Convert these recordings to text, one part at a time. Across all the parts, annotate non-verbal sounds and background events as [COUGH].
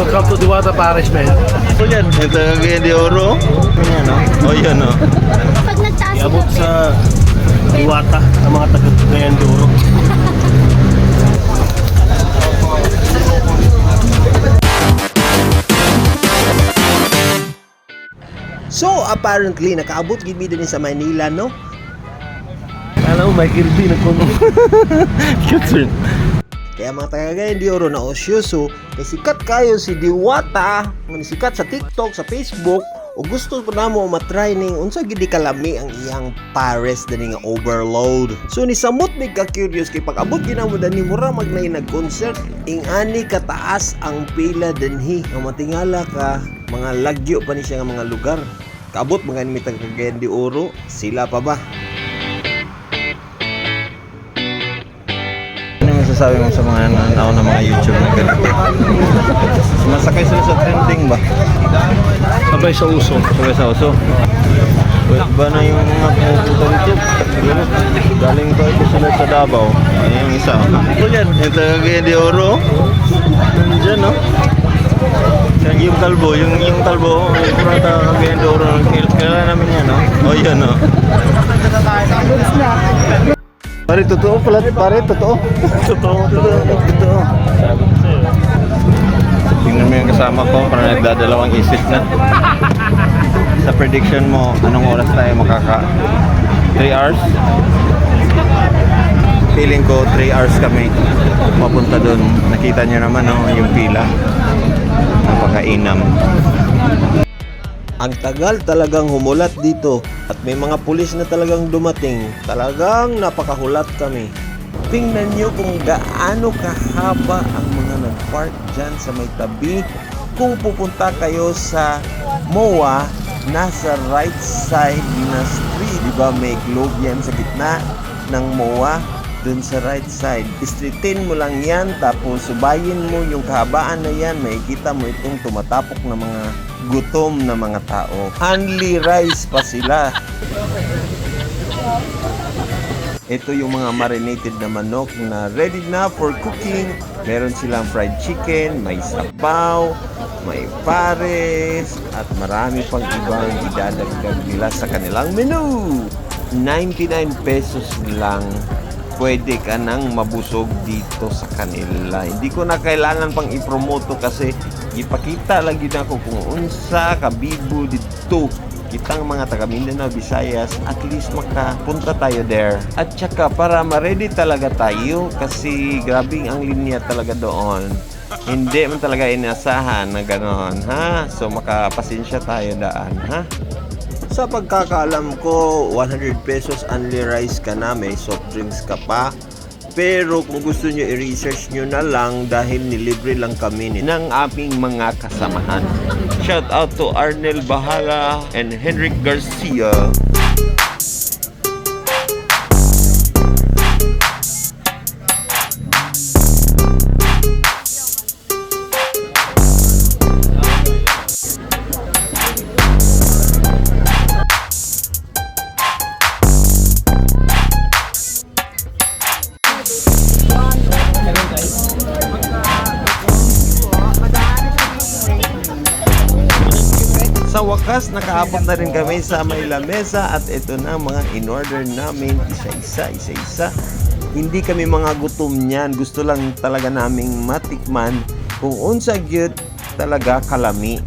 Welcome to Diwata Parish, man. So yan, ito yung di oro. Yan o. Oh, yan o. Pag nagtaas Iabot sa Diwata ang mga taga Ngayon Duro. [LAUGHS] So apparently nakaabot gid mi din sa Manila no. Alam mo, Michael B. nagkuno. [LAUGHS] Cute Kaya mga taga di oro na osyoso kay sikat kayo si Diwata, man sikat sa TikTok, sa Facebook o gusto ko na mo matry ning unsa gid di kalami ang iyang pares dani nga overload. So ni samot mig ka curious kay pag-abot gina mo dani mura magnay nag-concert ing ani kataas ang pila dinhi nga matingala ka mga lagyo pa ni siya nga mga lugar. Kaabot mga ni taga Cagayan de Oro, sila pa ba? Masasabi mo sa mga nanaw na mga YouTube na ganito? Sumasakay sila sa trending ba? Sabay sa uso. Sabi sa uso. Well, ba na yung mga pumupunta dito? Siguro, galing pa ito sila sa Davao. Ano yung isa? Ito yan. Ito yung di oro. Diyan, no? Yan, yung kalbo, yung yung kalbo, yung kurata kagayan de oro. Kailan namin yan, no? Oh, yan, no? Pare, totoo pala, pare, totoo. totoo, totoo, totoo. Tingnan mo yung kasama ko, parang nagdadalawang isip na. Sa prediction mo, anong oras tayo makaka... 3 hours? Feeling ko 3 hours kami mapunta doon. Nakita niyo naman no, yung pila. Napakainam. Ang tagal talagang humulat dito at may mga pulis na talagang dumating. Talagang napakahulat kami. Tingnan nyo kung gaano kahaba ang mga nag-park dyan sa may tabi. Kung pupunta kayo sa MOA, nasa right side na street. Di ba may globe yan sa gitna ng MOA? dun sa right side. Istritin mo lang yan, tapos subayin mo yung kahabaan na yan, makikita mo itong tumatapok na mga gutom na mga tao. Only rice pa sila. Ito yung mga marinated na manok na ready na for cooking. Meron silang fried chicken, may sabaw, may pares, at marami pang ibang idadagdag nila sa kanilang menu. 99 pesos lang pwede ka nang mabusog dito sa kanila. Hindi ko na kailangan pang ipromote to kasi ipakita lagi na ako kung unsa kabibo dito kitang mga taga Mindanao, Visayas, at least makapunta tayo there. At saka para ma-ready talaga tayo kasi grabe ang linya talaga doon. Hindi man talaga inasahan na gano'n, ha? So makapasensya tayo daan, ha? Sa pagkakaalam ko, 100 pesos only rice ka na, may soft drinks ka pa. Pero kung gusto nyo i-research nyo na lang dahil nilibre lang kami ng aming mga kasamahan. Shout out to Arnel Bahala and Henrik Garcia. Sa wakas, nakaabot na rin kami sa may lamesa at ito na mga in-order namin isa-isa, isa-isa. Hindi kami mga gutom niyan. Gusto lang talaga naming matikman kung unsa gyud talaga kalami.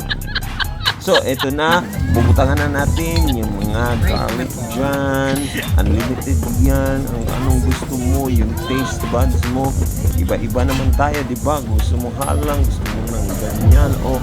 So, ito na. Bubutangan na natin yung mga garlic dyan. Unlimited yan. Ang anong gusto mo, yung taste buds mo. Iba-iba naman tayo, di ba? Gusto mo halang, gusto mo ng ganyan. O,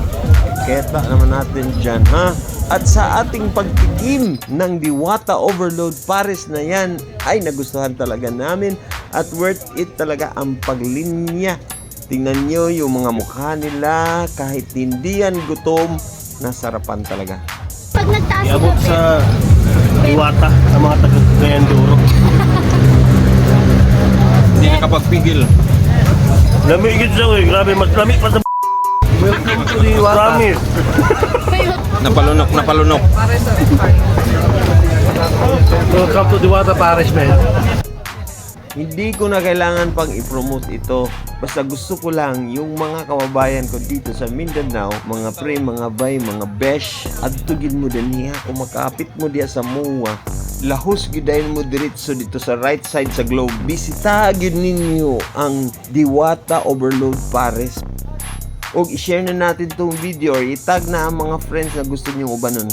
keta naman natin dyan, ha? At sa ating pagtikim ng Diwata Overload Pares na yan, ay nagustuhan talaga namin at worth it talaga ang paglinya. Tingnan nyo yung mga mukha nila, kahit hindi yan gutom, nasarapan talaga. Pag nagtaas Iabot sa Diwata ang mga taga Ngayon Duro. Hindi nakapagpigil. Lamig siya eh. Grabe, mas lamig pa sa Welcome to Diwata. Promise. [LAUGHS] Napalunok, napalunok. Welcome to Diwata Parish, man. Hindi ko na kailangan pang i-promote ito. Basta gusto ko lang yung mga kababayan ko dito sa Mindanao, mga pre, mga bay, mga besh, adtugin mo din niya kung makapit mo diya sa MOA. Lahos gidayon mo diretso dito sa right side sa globe. Bisita gyud ninyo ang Diwata Overload Pares. Og i-share na natin tong video or itag na ang mga friends na gusto niyong ubanon.